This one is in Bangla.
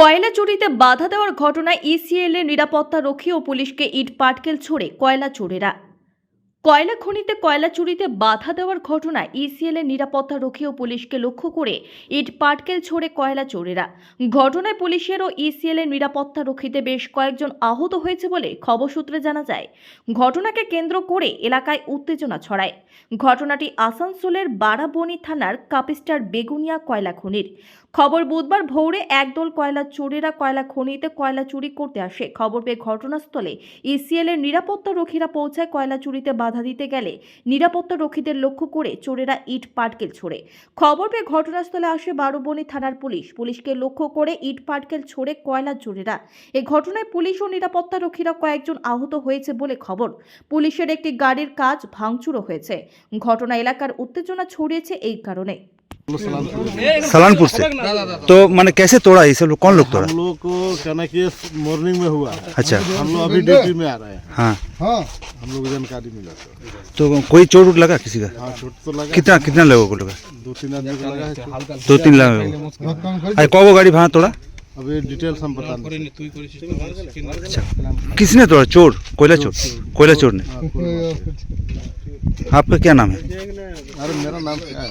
কয়লা চুরিতে বাধা দেওয়ার ঘটনায় ইসিএল এর নিরাপত্তা রক্ষী ও পুলিশকে ইট পাটকেল ছড়ে কয়লা চোরেরা কয়লা খনিতে কয়লা চুরিতে বাধা দেওয়ার ঘটনায় ইসিএল এর নিরাপত্তা রক্ষী ও পুলিশকে লক্ষ্য করে ইট পাটকেল ছোড়ে কয়লা চোরেরা। ঘটনায় পুলিশের ও ইসিএল এর নিরাপত্তা রক্ষীতে বেশ কয়েকজন আহত হয়েছে বলে খবর সূত্রে জানা যায়। ঘটনাকে কেন্দ্র করে এলাকায় উত্তেজনা ছড়ায়। ঘটনাটি আসানসোলের বারাবণী থানার কাপিস্টার বেগুনিয়া কয়লা খনির। খবর বুধবার ভোরে একদল কয়লা চোরেরা কয়লা খনিতে কয়লা চুরি করতে আসে। খবর পেয়ে ঘটনাস্থলে ইসিএল এর নিরাপত্তা রক্ষীরা পৌঁছায় কয়লা চুরিতে দিতে গেলে নিরাপত্তা রক্ষীদের লক্ষ্য করে চোরেরা ইট পাটকেল ছোড়ে। খবর পেয়ে ঘটনাস্থলে আসে বারোবনি থানার পুলিশ। পুলিশকে লক্ষ্য করে ইট পাটকেল ছোড়ে কয়লার চোরেরা। এ ঘটনায় পুলিশ ও নিরাপত্তা রক্ষীরা কয়েকজন আহত হয়েছে বলে খবর। পুলিশের একটি গাড়ির কাজ ভাঙচুরও হয়েছে। ঘটনা এলাকার উত্তেজনা ছড়িয়েছে এই কারণে। सलानपुर से? तो मैंने कैसे तोड़ा ये सब? लोग कौन लोग तोड़ा? हम लोग को कहना कि मॉर्निंग में हुआ। अच्छा। हम लोग अभी ड्यूटी में आ रहे हैं। हाँ। हम लोग जानकारी मिला तो कोई चोट वोट लगा किसी का? हाँ चोट तो लगा। कितना कितना लोगों को लगा? दो तीन आदमी को लगा है। दो तीन लाख अरे कौ। वो गाड़ी वहाँ तोड़ा? अभी डिटेल्स हम बता अच्छा। किसने तोड़ा? चोर? कोयला चोर? कोयला चोर ने? हाँ, आपका क्या नाम है? अरे मेरा नाम क्या है?